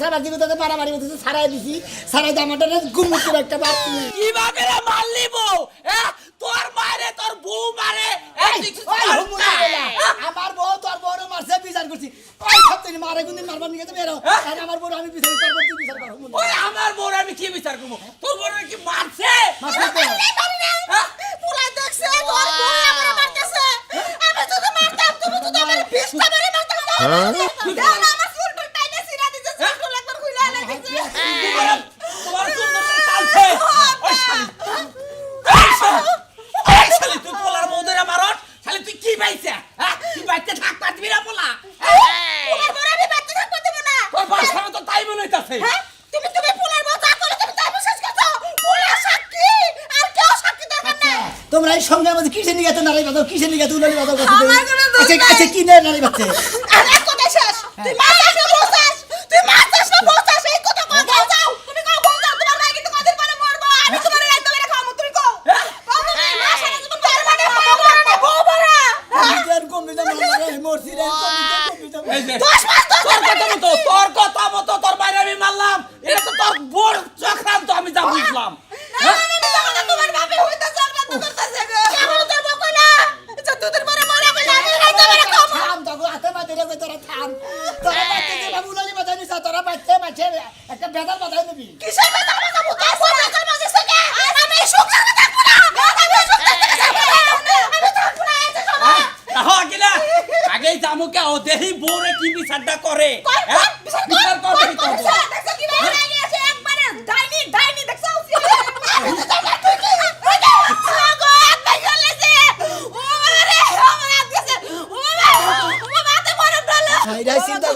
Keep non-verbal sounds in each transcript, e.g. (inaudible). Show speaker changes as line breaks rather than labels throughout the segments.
কাছাকাছি তোকে মারামারি হতেছে সারাই দিছি সারাই জামাটা গুম একটা বাড়তি।
কীভাবে মারলি বউ? তোর মারে তোর বউ মারে?
আমার বউ তোর বউরে মারছে বিচার করছি। ওই সত্যি মারে কোনদিন মারবার নিয়ে বেরো। আর আমার বউ আমি বিচার তোর বিচার করব
ওই আমার বউ আমি কি বিচার করব? তোর বউ কি মারছে?
মারছে তো কিসের নিয়ে তো নারী বাদল কিসের নিয়ে
তো নারী বাদল
আচ্ছা আচ্ছা কি না নারী বাচ্চা
আরে কথা শেষ। তুই মা চাস না বসাস তুই মা চাস না বসাস এই কথা কও দাও দাও
তুমি কও বল দাও তোমার ভাই কিন্তু কদিন পরে মরবো। আমি তোমার রাত ধরে খাব তুমি কও।
তার মানে বউ বড়া বউ বড়া
আমি জান কম দিলাম মরছি রে
কম দিলাম
10 মাস 10
মাস কথা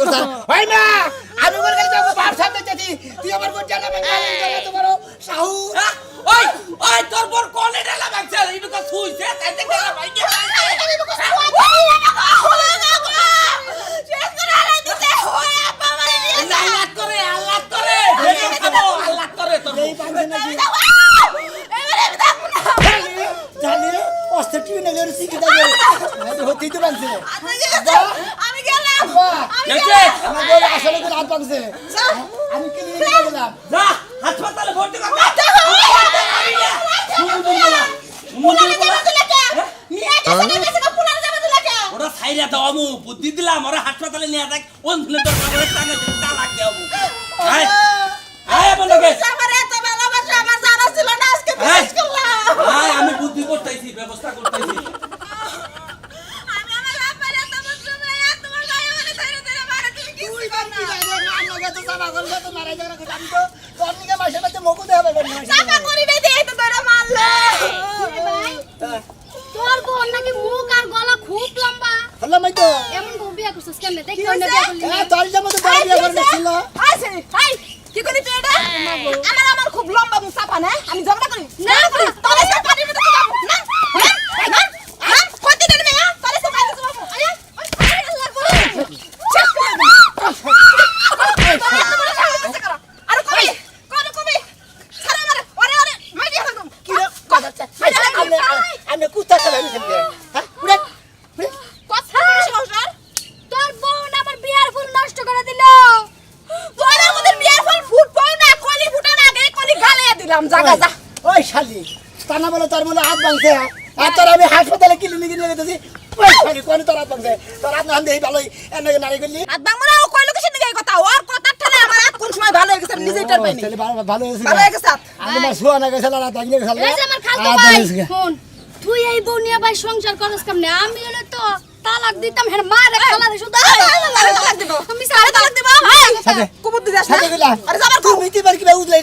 (laughs)
করছ হয়? না আমি বলে
তো
পারছি
আমি
আব্বা আমার বউ আসলে তো রাত পাকছে আমি কিনে নিয়ে গেলাম
যা হাসপাতালে ভর্তি কর ওরা সাইরা দাও আমু বুদ্ধি দিলাম ওরা হাসপাতালে নিয়ে যাক। ওন তালাক দেবো আয়। আয় আয়
কি
করে
করি তুই এটা আমার আমার খুব লম্বা মুখ চাপা না আমি ঝগড়া করি
না,
করি তোর সাথে পাটির মধ্যে যাব না না না না কতি দিন মেয়া তোর সাথে পাটির মধ্যে যাব আরে আল্লাহ গো চেক করে দে আরে কবি কোন কবি সারা মারে ওরে ওরে মাই দিয়ে ফেলব
কি রে কথা চাই আমি আমি কুত্তা চলে গেছি হ্যাঁ উড়ে উড়ে
কথা বলিস সংসার
তোর বোন আমার বিয়ার ফুল নষ্ট করে দিল
তোর আমাদের বিয়ার ফল ফুট পাও না কলি ফুটার আগে কলি দিলাম জাগা যা
ওই শালি তা না বলে তোর মনে হাত ভাঙছে আর তোর আমি হাসপাতালে ক্লিনিকে নিয়ে গেছি। ওই কোন তোর হাত ভাঙছে? তোর হাত না দেই ভালোই এনে নারী করলি।
হাত ভাঙবো না ও কইলো কিসের দিকে এই কথা? ওর কথার ঠেলে আমার হাত কোন সময় ভালো হয়ে গেছে আমি নিজেই পাইনি।
ভালো ভালো হয়েছে
ভালো হয়ে গেছে
আমি না শুয়া না গেছে রাত আগলে গেছে
এই আমার খালতো ভাই শুন। তুই এই বউ ভাই সংসার করস কেমনে? আমি হলে তো তালাক দিতাম হ্যাঁ মা রে খালা রে শুধু
তালাক দিব।
আমি
তালাক দিব।
সাথে।
দিতে যাস না? আরে যাবার কও।
তুমি কি বার কি উদলাই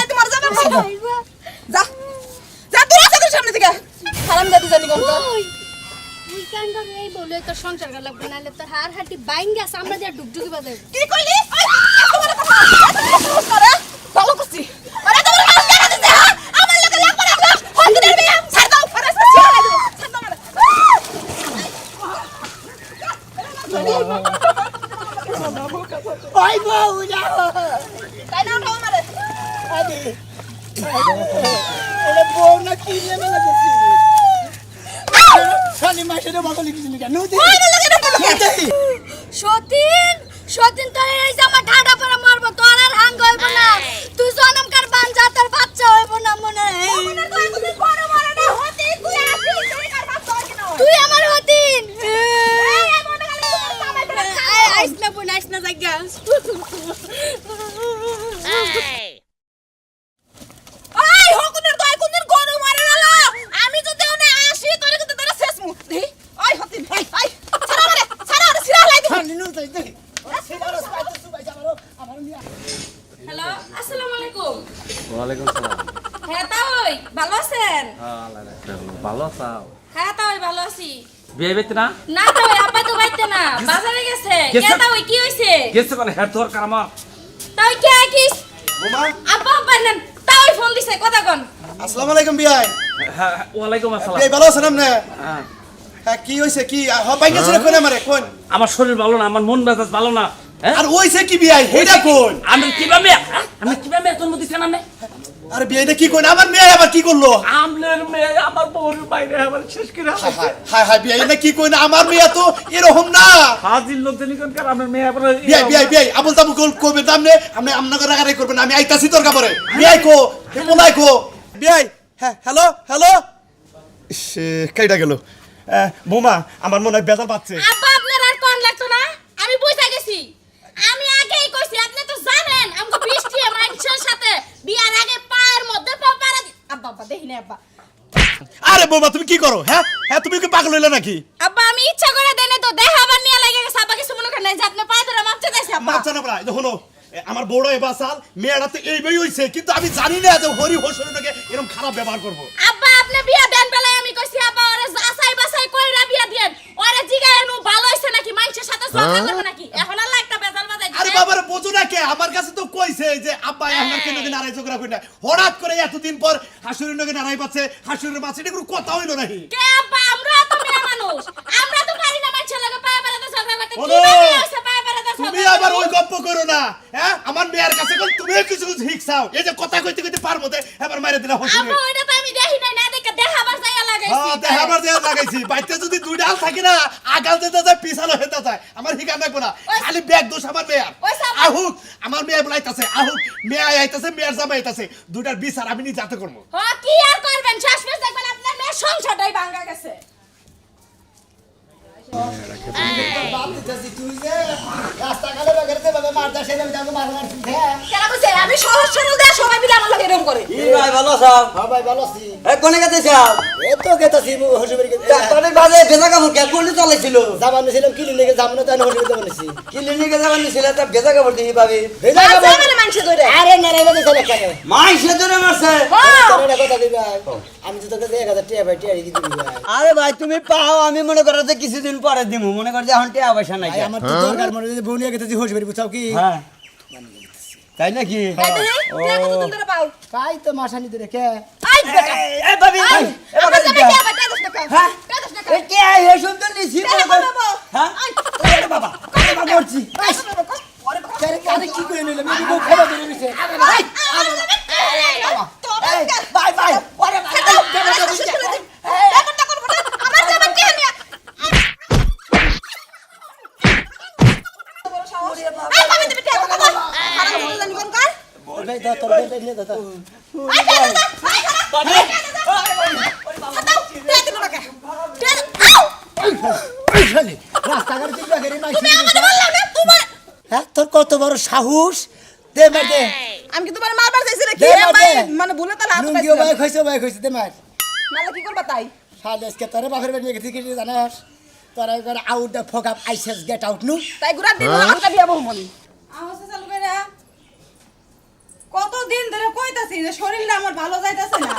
না
তোমার যাবার। যা। যা, সামনে থেকে। জানি কোন
এই বলে তোর সংসার লাগবে তোর আমরা দিয়ে ডুগডুগি বাজে
কি কইলি? ওই, কথা। এত বড় সাহস করে? ভালো করছি। আরে এত বড় সাহস কেন দিছে, হ্যাঁ? আমার লোকে লাগবে না, লাগবে। হন্দিনের মেয়ে। ছাড় দাও, আরে আজকে ছিঁড়ে আলে দেবো। ছাড় দাও আমারে।
ওই বউ যাও
তাই না, উঠাও আমারে।
আরে এটা বউ না কি নিয়ে মেলা করছি শালি মাসের বদল কিছু নিকা নদী নদী
সতীন সতীন তোর এই যে আমার ঠাডা পরে মারবো তোর আর হাঙ্গ হইব না তুই জনমকার বান জাতের বাচ্চা হইব না মনে হয়।
আমার তো এতদিন পরে মরে না, হতে তুই আসিস, তুই কার বাচ্চা হয় কিনা হয়?
তুই আমার হতিন
এই, এই মনে খালি তোমার জামাই করে খাও।
আইস না বোন আইস না জায়গা
ওই হকুনের দয় কোনদিন গরু মারে গেল আমি যদি ওনে আসি তোরে কিন্তু তোরে শেষ মু দেই ওই হতিন ওই ওই ছাড়া মারে ছাড়া ওরে সিরা লাই দিবি
শালি নদী দেখি ওরা সেটা রস পাইতে সুবাই যাবারো আমার নিয়া
হ্যালো আসসালামু আলাইকুম
ওয়ালাইকুম সালাম
হ্যাঁ তাই ভালো আছেন
হ্যাঁ আল্লাহ রাখতে হলো। ভালো আছাও
হ্যাঁ তাই ভালো আছি।
বিয়ে বেতে না?
না তাই আব্বা তো বাইতে না। বাজারে গেছে।
গেছে?
কে তাই কি হইছে?
গেছে মানে হেড
কে
বোমা?
ফোন দিছে কথা কোন।
আসসালামু আলাইকুম বিয়াই
হ্যাঁ ওয়ালাইকুম আসসালাম।
বিয়াই ভালো আছেন আপনি?
হ্যাঁ,
হ্যাঁ কি হইছে কি? হ্যাঁ কোন আমারে? কোন?
আমার শরীর ভালো না আমার মন মেজাজ ভালো না। হ্যাঁ?
আর হইছে কি বিয়াই হেডা কোন
আমি কীভাবে হ্যাঁ? আমি কীভাবে জন্ম দিছি না
আরে বিয়াইটা কি কোন আমার মেয়ে আবার কি করল?
আমলের মেয়ে আমার বউর বাইরে আমার শেষ করে
হায় হায় হায় হায় কি কোন আমার মেয়ে তো এরকম না।
হাজির লোক জানি কোন কার আমার মেয়ে আবার
বিয়াই বিয়াই বিয়াই আবুল তাবু কল কবে দামনে আপনি? আমনাকে রাগারাগি করবেন আমি আইতাছি তোর কাপড়ে। বিয়াই কো হে কো। বিয়াই হ্যাঁ হ্যালো হ্যালো। সে কাইটা গেল? বোমা আমার মনে হয় বেজাল পাচ্ছে
আব্বা আপনার আর কোন লাগতো না? আমি বুঝা গেছি। আমি আগেই কইছি আপনি তো জানেন আমগো বৃষ্টি মানুষের সাথে বিয়ার আগে পায়ের মধ্যে পা পাড়া আব্বা আব্বা দেখি না আব্বা।
আরে বোমা তুমি কি করো হ্যাঁ? হ্যাঁ তুমি কি পাগল হইলে নাকি?
আব্বা আমি ইচ্ছা করে দেনে তো দেখাবার নিয়ে লাগে গেছে আব্বা কিছু মনে করেন নাই যে আপনি পায়ে ধরে মাপতে দিয়েছে আব্বা।
মাছ জানা পড়া হলো আমার বড় এবার সাল মেয়েরা তো এই বই হইছে কিন্তু আমি জানি না যে হরি হোসনকে এরকম খারাপ ব্যবহার করব।
আব্বা আপনি বিয়া দেন বেলায় আমি কইছি আব্বা ওরে যাচাই বাছাই কইরা বিয়া দেন ওরে জিগায় নু ভালো হইছে নাকি? মানুষের সাথে ঝগড়া করবে নাকি এখন আল্লাহ একটা বেজাল বাজাই
আরে
দিছে।
বাবার বোঝো না কে আমার কাছে তো কইছে যে আব্বা আমার কেন দিন আড়াই ঝগড়া করি না হঠাৎ করে এতদিন পর হাসুরের নগে নাড়াই পাচ্ছে হাসুরের মাছ এটা কোনো কথা হইল নাকি
কে আব্বা আমরা তো মেয়ে মানুষ। আমরা তো পারি না মানুষের লগে পায়ে বেড়াতে ঝগড়া করতে। কি বাকি হইছে পায়ে বেড়াতে
তুমি আবার ওই গপ্প করো না হ্যাঁ? আমার মেয়ের কাছে কোন তুমি কিছু শিখছাও। এই যে কথা কইতে কইতে পারব দে এবার মাইরে দিলা হসি
আব্বা ওইটা তো আমি দেখি নাই না দেখে দেখাবার যাইয়া লাগাইছি
হ্যাঁ লাগাইছি বাইতে যদি দুই ডাল থাকে না আগাল যেতে যায় পিছানো হেতে যায়। আমার হিকা নাকবো না। খালি ব্যাগ দোষ আমার মেয়ার। আহুক আমার মেয়ে বলাইতাছে আহুক মেয়ে আইতাছে মেয়ের জামাই আইতাছে। দুইটার বিচার আমি নিজে হাতে করব।
কি আর করবেন? শেষমেশ দেখবেন আপনার মেয়ের সংসারটাই ভাঙা গেছে
বাপ দিতেছি তুই যে রাস্তাঘাটে বাগেরতে ভাবে মারদা সেটা আমি
সহজ সরল দেয়া সবাই মিলে আমার লগে এরকম করে
ভাই ভালো সব
ভাই ভালো আছি
কোনে গেছে সব
এই তো গেতাছি হসুবের
ডাক্তারের বাজে কাপড় কে কোনে চালাইছিল?
নিছিলাম লেগে বানিয়েছি
তা কাপড় দিই
মানে ধরে।
আরে নারাই বাজে চলে কেন
মাইসে ধরে মারছে।
তোর কথা দিবি ভাই। আমি তো তোকে এক হাজার টিয়া ভাই ভাই।
আরে ভাই তুমি পাও আমি মনে করো যে কিছুদিন পরে দিমু। মনে কর যে এখন টিয়া পয়সা নাই।
আমার তো দরকার মনে হয় বুঝাও কি?
হ্যাঁ। তাই নাকি?
তাই তো মাসানি দিলে কে?
বাবা কি করে।
নিলাম।
হ্যাঁ
আই,
ওরে বাবা ওরে বাবা করছি
আই, বাবা, ওরে বাবা।
আরে কারে কি করে নিলাম আমি বউ খাবার ধরে গেছে
আই, আমার জামাই টিয়া পায়। তোর
এই
আজকে-
বাই বাই ওরে বাবা
খেদাও, আরে শ্বশুর ছেলে দিন। এখন টা করব না, আমার জামাই টিয়া নিয়ে- বড় সাহস। এই, কবে দিবি টিয়া? কবে দিবি? খারাপ বলে জানি কোনকার?
ভাই দাও তোর বেটা নিয়ে দাও দাও।
আই, টিয়া দে, দে, আই, খারাপ। আই, টিয়া দে, দে। খেদাও, টিয়া দিলো নাকি? টিয়া দে, আউ!
ওই শালি, রাস্তাঘাটে তুই বাগেরে মাইসি
তুমি আমাকে বললাম না, তোমার-
হ্যাঁ তোর কত বড় সাহস? দে মার দে।
আমি কি তোমার মারবার চাইছি নাকি?
দে, দে।
মানে ভুলে তাহলে হাত
দে মার।
কি করবা তাই?
শালি আজকে তোরে বাপের বাড়ি গেছি কি জানাস? তোরা আউট দ্য ফক আপ আইসেস গেট আউট নু?
তাই ঘুরার দিন আমাকে বিয়া বহু মনি।
আহসে চালু কতদিন ধরে কইতাছি যে শরীরটা আমার ভালো যাইতাছে না।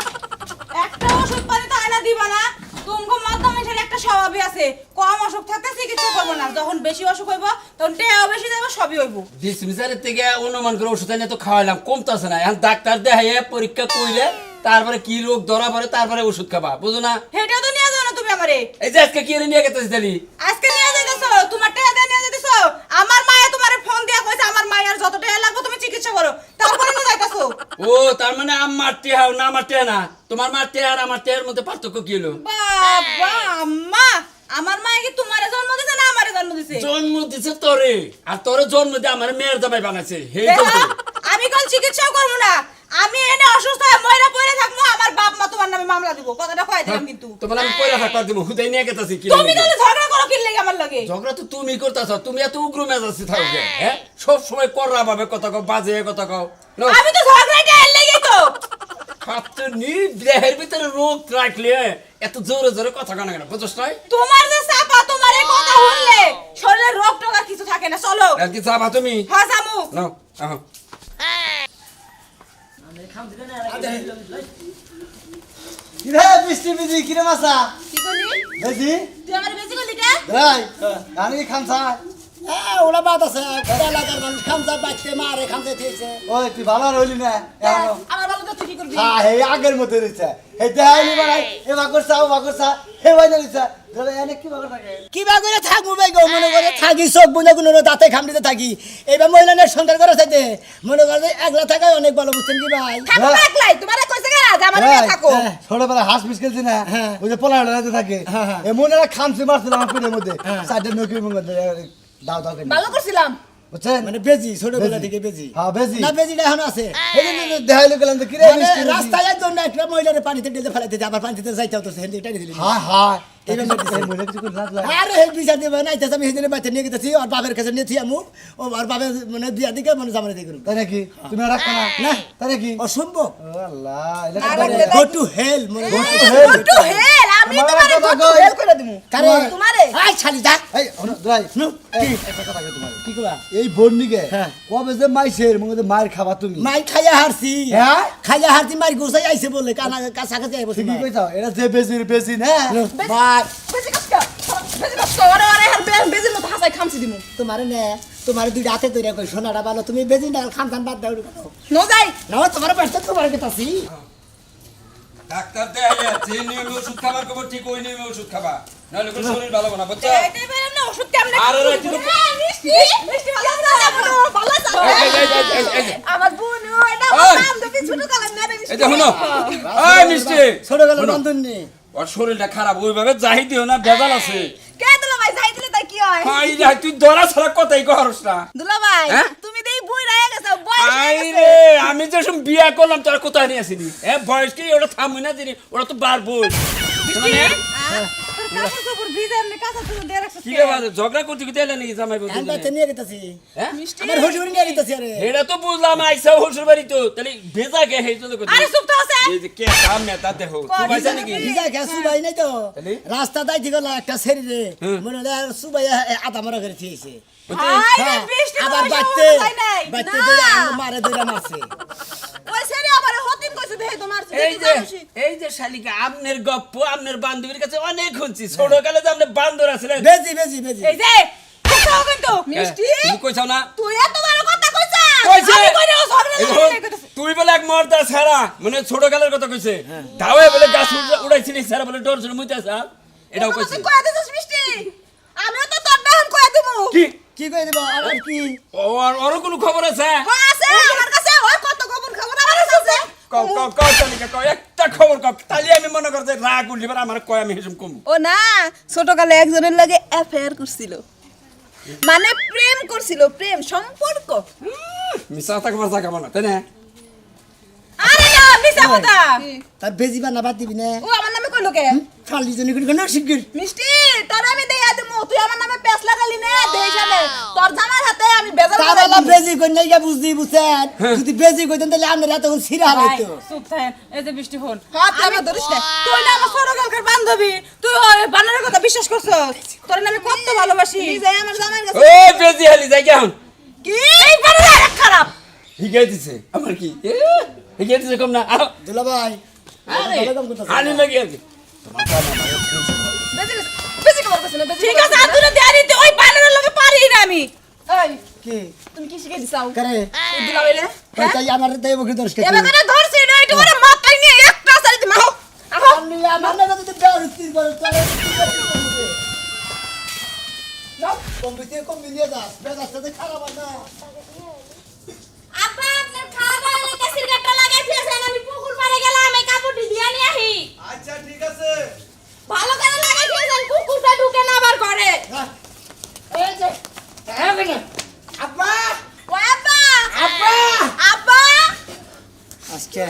একটা ওষুধ পানি তো আয়না দিবা না। একটা স্বভাবই আছে। কম অসুখ থাকতে চিকিৎসা করব না। যখন বেশি অসুখ হইব তখন টেয়াও বেশি সবই হইব।
ডিসমিসারের থেকে অনুমান করে ওষুধ এনে তো খাওয়াইলাম কমতেছে না। এখন ডাক্তার দেখাইয়ে পরীক্ষা কইলে তারপরে কি রোগ ধরা পড়ে তারপরে ওষুধ খাবা বুঝো না?
হেটা তো নিয়ে যাও না তুমি আমারে।
এই যে আজকে কি এনে নিয়ে গেছিস দিলি
আজকে নিয়ে যাইতেছো? তোমার টেয়া দিয়ে নিয়ে যাইতেছো? আমার মায়ে তোমারে ফোন দিয়া কইছে আমার মায়ের যত টেয়া লাগবে তুমি চিকিৎসা করো। তারপরে নিয়ে যাইতেছো?
ও তার মানে আমার টেহা না আমার না। তোমার মার টেহা আর আমার টেহার মধ্যে পার্থক্য কি হলো
বাবা আম্মা আমার মায়ে কি তোমারে জন্ম দিছে না আমারে জন্ম দিছে?
জন্ম দিছে তোরে আর তোরে জন্ম দিয়ে আমার মেয়ের জামাই বানাইছে। হে
দেখা, আমি কোন চিকিৎসা করব না। আমি এনে অসুস্থ হয়ে ময়রা পড়ে থাকব আমার বাপ মা তোমার নামে মামলা দিব। কথাটা কয়ে দিলাম কিন্তু।
তোমার আমি পয়লা থাকবার দিব হুদাই নিয়ে গেতাছি কি
তুমি তাহলে ঝগড়া করো কি লেগে আমার লগে।
ঝগড়া তো তুমি করতেছ তুমি এত উগ্র মেজাজে থাকো কে, হ্যাঁ। সব সময় কররা ভাবে কথা কও বাজে কথা কও
আমি তো ঝগড়াটা এর লেগেই তো
খাতে নি দেহের ভিতরে রোগ রাখলে এত জোরে জোরে কথা কানা কেন? বুঝছ নাই?
তোমার যে চাপা তোমার এই কথা শুনলে শরীরে রোগ টোগ আর কিছু থাকে না চলো।
আর কি চাপা তুমি?
হ্যাঁ জামু
নাও আহ।
কিরে বৃষ্টি বিজি কিরে মাসা
কি করলি?
বেজি?
তুই আমার বেজি করলি কে?
রাই আমি খামসা
হ্যাঁ ওরা বাদ আছে। এলাকার মানুষ খামসা বাচ্চা মারে খামসা দিয়েছে
ওই তুই ভালো আর না? এখনও?
আমার ভালো তো তুই কি করবি?
হ্যাঁ হে আগের মতো হে দেখাইলি বাড়াই এ হে বাইনা
কিবা করে গো মনে করে থাকি চোখ বুঝে কোনো দাঁতে খামড়িতে থাকি। এবার মহিলাদের সংসার করে চাইতে মনে করে একলা থাকাই অনেক ভালো বুঝছেন কি ভাই?
থাকো একলাই, তোমারে কইছে কেন আমার থাকো?
হ্যাঁ।
ছোটবেলা হাঁস মিস খেলছি না
হ্যাঁ।
ওই যে পোলা থাকে।
হ্যাঁ, হ্যাঁ।
এ মনে খামসি মারছিল আমার পেটের মধ্যে।
হ্যাঁ।
চারটে দাও দাও
ভালো করছিলাম।
বুঝছেন?
মানে বেজি ছোটবেলা থেকে বেজি।
হ্যাঁ, বেজি।
না বেজিটা এখন আছে।
দেখাইলো গেলাম তো কিরে
মানে রাস্তায় একজন একটা মহিলার পানিতে ঢেলে ফেলাইতে আবার পানিতে যাইতে হতো হেলদি টাইনে দিলি।
হ্যাঁ হ্যাঁ।
অসম্ভব।
আমি
তোমার কথা
করে দিমু।
কারে?
তোমারে?
আই যা।
এই দরাই
নু,
একটা কথা
কি কবা
এই বন্নিকে
হ্যাঁ।
কবে যে মাইছের মধ্যে মায়ের খাবা তুমি?
মাই খাইয়া হারছি।
হ্যাঁ?
খাইয়া হারছি গোসাই আইছে বলে কানা কাছা কাছে আইবো
ঠিকই কইছাও এটা যে বেজির বেজি না?
বাই।
বেজির মতো হাসাই দিমু।
তোমার নে তোমার দুই হাতে তৈরি কই সোনাটা ভালো তুমি বেজি না খান খান বাদ দাও
নো যাই।
না তোমার পাশে তোমার কেতাছি
ডাক্তার দেখাইলে যে নিয়মে ওষুধ খাবার খবর ঠিক ওই নিয়মে ওষুধ খাবা। নাহলে কোনো শরীর ভালো না বুঝছ?
এটাই পাইলাম না ওষুধ কেমনে
আরে রে, তুই তো-
মিষ্টি মিষ্টি ভালো না
এই, এই, এই,
আমার বোন এটা
ওই।
বান্ধবী ছোট কালের মেয়ে
এই যে শুনো। ওই মিষ্টি।
ছোট গেল বন্ধন
ওর শরীরটা খারাপ ওইভাবে যাই দিও না বেজাল আছে।
কে দুলা ভাই যাই দিলে তাই কি হয়?
তুই ধরা ছাড়া কথাই কহরস না।
দুলা ভাই
হ্যাঁ?
তুমি দেই বুই রায় গেছো বয়স হয়ে
আই
গেছে
রে আমি যে সব বিয়া করলাম তোরা কোথায় নিয়ে আসিনি হ্যাঁ বয়স কি? ওটা থামই না দিনি ওটা তো বার রে ঝগড়া করতে কি দেলে নাকি জামাই বলতে
আমি তো নিয়ে গেতেছি।
হ্যাঁ?
আমার হসুর নিয়ে গেতেছি আরে।
এটা তো বুঝলাম আইসা শ্বশুর বাড়ি তো। তাহলে ভেজা গে হেই তো
আরে চুপ তো আছে।
এই যে কে কাম নেতা দেখো তুই পাইছা নাকি?
ভিজা খেয়ে সুবাই নাই তো। রাস্তা দাইতে গেল একটা শরীরে মনে হলে আর সুবাই আধা মারা করে থিয়েছে
রে
হ্যাঁ, আবার বাচ্চে বাচ্চে
না।
মারে ধরে মারছে
সেরে আবার হতিন কইছে দেই তোমার
এই যে এই যে শালিকা আমনের গপ্প আমনের বান্ধবীর কাছে অনেক শুনছি। ছোট কালে যে আপনি বান্দর আছিলেন
বেজি বেজি বেজি।
এই যে কোথাও কিন্তু? মিষ্টি?
তুমি কইছাও না?
তুই এত বড় কথা কইছা?
কইছে?
আমি কইরে ও ঝগড়া
এই
লাগা
দেখো, তুই বলে এক মর্দা ছাড়া মানে ছোট কালের কথা কইছে। দাওয়ে বলে গাছ উড়া- উড়াইছিলি ছাড়া বলে ডর ছিল মুইতে আসা। এটাও কইছে।
দিছিস মিষ্টি? আমিও তো তোর দাহন কইয়া দিমু।
কি?
কি কই দেব? আর কি?
ও আর ওর কোনো খবর আছে?
আছে আমার কাছে ওই কত খবর খবর আমার কাছে আছে
কও কও কও শালিকা কও একটা খবর কও তাহলে আমি মনে করতে রাগ উঠলি এবার আমার কয় আমি হিসুম কম?
ও না ছোটকালে একজনের লাগে অ্যাফেয়ার করছিল। মানে প্রেম করছিল প্রেম সম্পর্ক।
মিশা থাকবার জায়গা না তাই না?
আরে না মিছা কথা।
তার বেজি বা বাদ দিবি না।
ও আমার নামে কইলো কে?
খালি জনি কোন কোন শিগগির।
মিষ্টি তোর আমি দেয়া দিমু তুই আমার নামে পেছ লাগালি না দেই তোর জামার আমি বেজাল
বেজি কই নাই বুঝছেন? যদি বেজি কইতেন তাহলে আমরা এত সিরা হইতো।
চুপ থাকেন এই যে বৃষ্টি হন
হাত আমি ধরিস না
তুই না আমার বান্ধবী তুই ওই বানরের কথা বিশ্বাস করছস? তোর না আমি কত ভালোবাসি।
আমার কাছে
ও বেজি হালি যাই কেমন
কি? এই বানর খারাপ।
হিগাই দিছে আমার কি? হিগাই দিছে কম না
দুলা ভাই
আরে। হানি লাগি
কইছ
ঠিক আছে আর তুই ওই বানরের লগে পারি না আমি।
এই
কি?
তুমি কি শিখে দিছাও?
করে?
দিলা বলে
তাই আমার দেব কি দর্শক
এবার করে ধরছি? না একটু করে মাথায় নিয়ে একটা সারি দিমা আহো আহো।
আমি আমার না তো বের বল চলে যাও কম্পিতে কম্পিতে যা বেজার সাথে খারাপ না।
আপা আপনার খাওয়া দাওয়া হলে লাগাই দিয়েছেন আমি পুকুর পাড়ে গেলাম এই কাপড়টি দিয়ে নিয়ে আহি
আচ্ছা ঠিক আছে।
ভালো করে লাগাই দিয়েছেন কুকুরটা ঢুকে না আবার ঘরে।
এই যে হ্যাঁ বেটা আপা
ও আব্বা
আপা
আব্বা
আজকে
আব্বা দেখ আমার মাইনে কি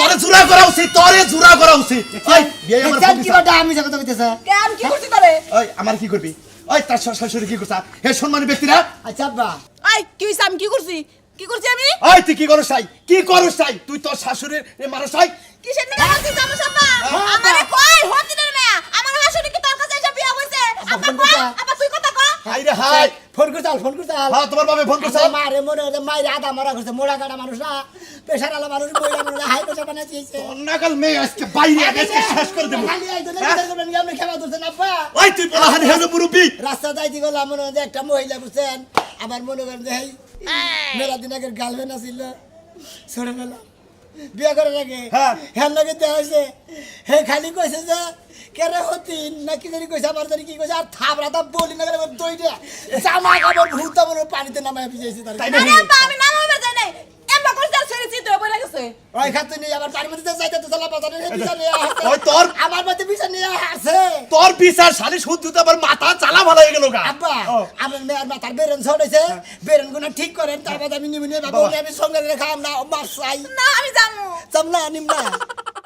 তোরে জুরা করা উচিত তোরে জুরা করা উচিত। ওই বিয়ে আমার
কি
দিছা।
বাটা আমি কথা কইতেছে?
কেন কি করছিস তোরে?
ওই আমার কি করবি? ওই তার শাশুড়ি কি করছা? হে সম্মানী ব্যক্তিরা
আচ্ছা আব্বা।
আই কি হইছে? আমি কি করছি? কি করছি আমি?
ওই তুই কি চাই কি করস চাই তুই তোর শাশুড়ির
কিসের জামু সাব্বা আমারে কই হতিনের মেয়া? আমার হাসুনি কি তোর কাছে এসে বিয়া হইছে? আব্বা কই আব্বা তুই কথা কই
হাই রে হাই।
ফোন করতে ফোন করতে
হ্যাঁ তোমার বাবে ফোন করছ?
মারে মনে হচ্ছে মায়ের আদা মারা করছে মোড়া কাটা মানুষ না। পেশার আলা মানুষ মহিলা মানুষ হাই পেশা বানাইছে।
নাকাল মেয়ে আজকে বাইরে আজকে শেষ করে দেবো।
খালি এই দুনে বিচার করবেন কি আপনি খেলা ধরছেন আব্বা।
ওই তুই বলাহান হেলো মুরব্বী।
রাস্তা যাইতে গেলাম মনে হয় একটা মহিলা বুঝছেন। আমার মনে করেন যে মেলা দিন আগের গার্লফ্রেন্ড আছিল। ছোটবেলা বিয়ে করার আগে।
হ্যাঁ।
হ্যাঁ লগে দেওয়া হয়েছে। হে খালি কইছে যে কেরে হতি? না কি জানি কইছে আমার জানি কি কইছে। আর থাবরা তা বলি না করে দইটা জামা কাপড় ভূতা বলে পানিতে নামায় ভিজাইছে তার।
তাই
না
নাকি?
আব্বা আমি নামাবে যাই নাই এম্বা আর ছেড়ে চিত হয়ে পড়ে গেছে।
ওই খাতে নিয়ে আবার পানির মধ্যে যাইতে তো চালা বাজারে হে বিচার নিয়ে আসছে
ওই তোর-
আমার মধ্যে বিচার নিয়ে আসছে
তোর বিচার শালি শুদ্ধ তো আবার মাথা চালা ভালো হয়ে গেল গা।
আব্বা আমার মেয়ের মাথার বেরেন ছড়েছে বেরেন গুনা ঠিক করেন তারপর আমি নিবি নিয়ে বাবা। আমি সঙ্গে রেখা আমরা মাছ চাই
না আমি যামু
চামলা নিমলা